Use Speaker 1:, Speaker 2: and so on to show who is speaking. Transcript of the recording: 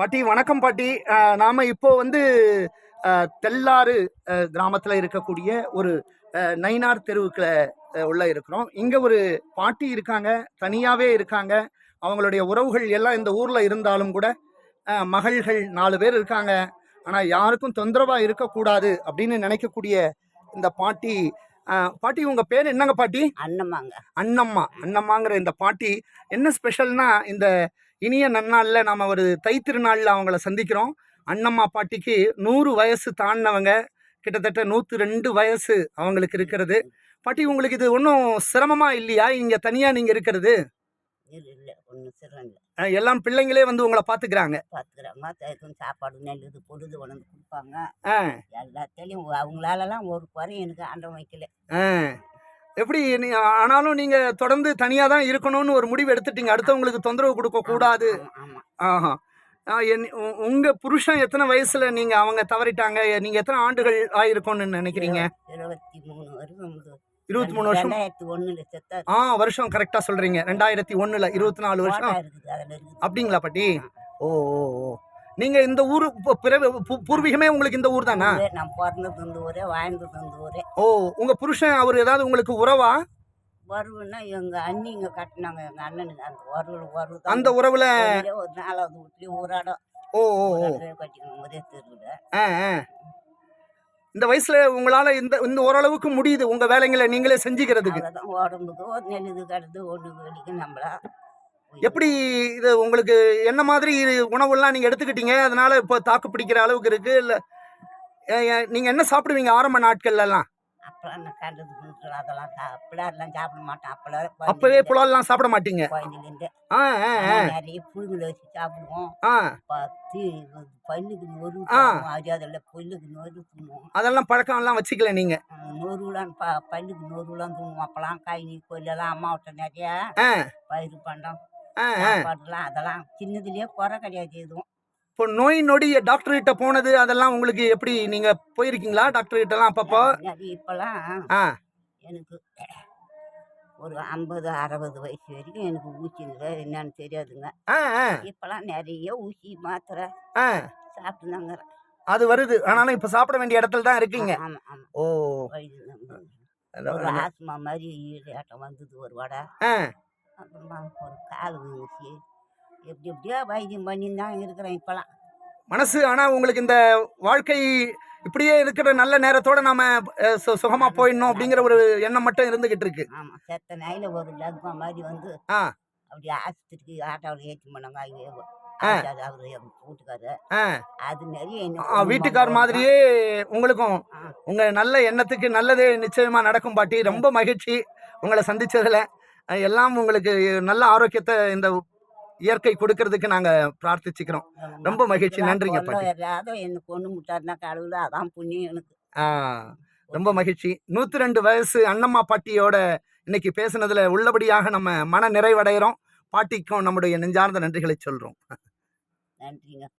Speaker 1: பாட்டி வணக்கம் பாட்டி. நாம இப்போ வந்து தெல்லாறு கிராமத்துல இருக்கக்கூடிய ஒரு அஹ், நயினார் தெருவுக்குள்ள உள்ள இருக்கிறோம். இங்க ஒரு பாட்டி இருக்காங்க தனியாவே இருக்காங்க. அவங்களுடைய உறவுகள் எல்லாம் இந்த ஊர்ல இருந்தாலும் கூட மகள்கள் நாலு பேர் இருக்காங்க. ஆனா யாருக்கும் தொந்தரவா இருக்கக்கூடாது அப்படின்னு நினைக்கக்கூடிய இந்த பாட்டி பாட்டி உங்க பேர் என்னங்க பாட்டி?
Speaker 2: அண்ணமாங்க
Speaker 1: அண்ணம்மா. அண்ணம்மாங்கிற இந்த பாட்டி என்ன ஸ்பெஷல்னா இந்த இனிய நன்னாளில் நாம் ஒரு தை திருநாளில் அவங்கள சந்திக்கிறோம். அண்ணம்மா பாட்டிக்கு நூறு வயசு தாண்டினவங்க. கிட்டத்தட்ட நூற்றி ரெண்டு வயசு அவங்களுக்கு இருக்கிறது. பாட்டி உங்களுக்கு இது ஒன்றும் சிரமமா இல்லையா? இங்கே தனியாக நீங்கள் இருக்கிறது?
Speaker 2: இல்லை இல்லை ஒன்றும் சிரம் இல்லை.
Speaker 1: அஹ் எல்லாம் பிள்ளைங்களே வந்து உங்களை பார்த்துக்கிறாங்க
Speaker 2: பார்த்துக்கிறாங்க தேக்கும் சாப்பாடு நெல் இது பொழுது கொண்டு கொடுப்பாங்க. எல்லாத்தையும் அவங்களாலலாம் ஒரு குறை எனக்கு ஆண்டவன் வைக்கல.
Speaker 1: எப்படி நீ ஆனாலும் நீங்கள் தொடர்ந்து தனியாக தான் இருக்கணும்னு ஒரு முடிவு எடுத்துட்டீங்க. அடுத்தவங்களுக்கு தொந்தரவு கொடுக்கக்கூடாது ஆஹா. என்- உ- உங்க புருஷன் எத்தனை வயசுல நீங்க அவங்க தவறிட்டாங்க? நீங்க எத்தனை ஆண்டுகள் ஆயிருக்கும்னு நினைக்கிறீங்க?
Speaker 2: இருபத்தி மூணு வருஷம்
Speaker 1: ஆ வருஷம் கரெக்டா சொல்றீங்க. ரெண்டாயிரத்தி ஒண்ணுல இருபத்தி நாலு வருஷம்? அப்படிங்களா பாட்டி? ஓ ஓ ஓ. நீங்க இந்த ஊரு பிறவி பூர்வீகமே உங்களுக்கு இந்த ஊர் தானா?
Speaker 2: நான் பிறந்தது இந்த ஊரே வாழ்ந்தது இந்த ஊரே.
Speaker 1: ஓ உங்க புருஷன் அவர் ஏதாவது உங்களுக்கு உறவா?
Speaker 2: வருவுன்னா எங்க அண்ணி இங்க கட்டினாங்க எங்க அண்ணனுக்கு அந்த உறவு உறவு
Speaker 1: அந்த உறவுல
Speaker 2: ஒரு நாலாவது வீட்லயும் ஊராடம்.
Speaker 1: ஓ ஓ
Speaker 2: கட்டிக்கணும் ஒரே தெருவில்.
Speaker 1: இந்த வயசுல உங்களால இந்த இந்த ஓரளவுக்கு முடியுது உங்க வேலைங்களை நீங்களே செஞ்சுக்கிறதுக்கு.
Speaker 2: உடம்புக்கு ஒரு நெல்லுது கடுது ஒன்று நம்மளா.
Speaker 1: எப்படி இது உங்களுக்கு என்ன மாதிரி உணவுலாம் நீங்க எடுத்துக்கிட்டீங்க? அதனால இப்போ தாக்கு பிடிக்கிற அளவுக்கு இருக்கு. இல்ல ஏ- ஏ- நீங்க என்ன சாப்பிடுவீங்க ஆரம்ப நாட்கள்ல எல்லாம்
Speaker 2: அப்பெல்லாம் கண்டது அதெல்லாம் எல்லாம் சாப்பிட மாட்டேன் அப்பெல்லாம்
Speaker 1: அப்பவே புலால்லாம் சாப்பிட மாட்டீங்க?
Speaker 2: குழந்தைலேருந்து நிறைய புழுங்களை வச்சு சாப்பிடுவோம். பத்து பல்லுக்கு நொறு
Speaker 1: ஆ.
Speaker 2: அறியாதில்ல புல்லுக்கு நொறு தூணுவோம்
Speaker 1: அதெல்லாம் பழக்கம் எல்லாம் வச்சுக்கல நீங்க?
Speaker 2: நொறுலாம் ப பல்லுக்கு நொறுலாம் தூணுவோம் அப்பெல்லாம் கை நீ கொல்லெல்லாம் அம்மாவிட்ட நிறைய பயிர் பண்டம் சாப்பாடுலாம் அதெல்லாம் சின்னதுலயே குறை கிடையாது எதுவும்.
Speaker 1: இப்போ நோய் நொடி டாக்டர் கிட்ட போனது அதெல்லாம் உங்களுக்கு எப்படி நீங்க போயிருக்கீங்களா டாக்டர் கிட்ட எல்லாம் அப்பப்போ
Speaker 2: நிறைய இப்பெல்லாம்
Speaker 1: ஆ.
Speaker 2: எனக்கு ஒரு ஐம்பது அறுபது வயசு வரைக்கும் எனக்கு ஊசிங்க என்னன்னு தெரியாதுங்க.
Speaker 1: ஆ ஆ.
Speaker 2: இப்பெல்லாம் நிறைய ஊசி மாத்திரை
Speaker 1: ஆ.
Speaker 2: சாப்பிட்டுதாங்க.
Speaker 1: அது வருது. ஆனாலும் இப்ப சாப்பிட வேண்டிய இடத்துல தான் இருக்கீங்க.
Speaker 2: ஆமாம் ஆமாம்
Speaker 1: ஓ.
Speaker 2: ஒரு ஆஸ்மா மாதிரி ஈடாட்டம் வந்தது ஒரு வடை.
Speaker 1: ஆ.
Speaker 2: அப்புறமா ஒரு கால் ஊசி எப்படி எப்படியோ வைத்தியம் பண்ணி தான் இருக்கிறேன் இப்போலாம்
Speaker 1: மனசு ஆனா உங்களுக்கு இந்த வாழ்க்கை இப்படியே இருக்கிற நல்ல நேரத்தோட நாம அஹ், சு- சுகமா போயிடணும் அப்படிங்கிற ஒரு எண்ணம் மட்டும் இருந்துகிட்டு இருக்கு.
Speaker 2: ஆமாம் செத்த நாயில் ஒரு லக்மா மாதிரி வந்து
Speaker 1: ஆ.
Speaker 2: அப்படி ஆஸ்பத்திரிக்கு ஆட்டோவில் ஏற்றி போனாங்க. ஐயோ வீட்டுக்காரு.
Speaker 1: மாதிரியே உங்களுக்கும்
Speaker 2: ஆ.
Speaker 1: உங்க நல்ல எண்ணத்துக்கு நல்லதே நிச்சயமா நடக்கும் பாட்டி. ரொம்ப மகிழ்ச்சி உங்களை சந்திச்சதுல. அஹ், எல்லாம் உங்களுக்கு நல்ல ஆரோக்கியத்தை இந்த இயற்கை கொடுக்கறதுக்கு நாங்க பிரார்த்திச்சுக்கிறோம். ரொம்ப மகிழ்ச்சி. நன்றிங்க பாட்டி.
Speaker 2: என்ன கொண்டு முட்டாருனா கடவுள் அதான் புண்ணியம் எனக்கு.
Speaker 1: ரொம்ப மகிழ்ச்சி. நூத்தி ரெண்டு வயசு அண்ணம்மா பாட்டியோட இன்னைக்கு பேசுனதுல உள்ளபடியாக நம்ம மன நிறைவடைகிறோம். பாட்டிக்கும் நம்முடைய நெஞ்சார்ந்த நன்றிகளை சொல்றோம்.
Speaker 2: நன்றிங்க.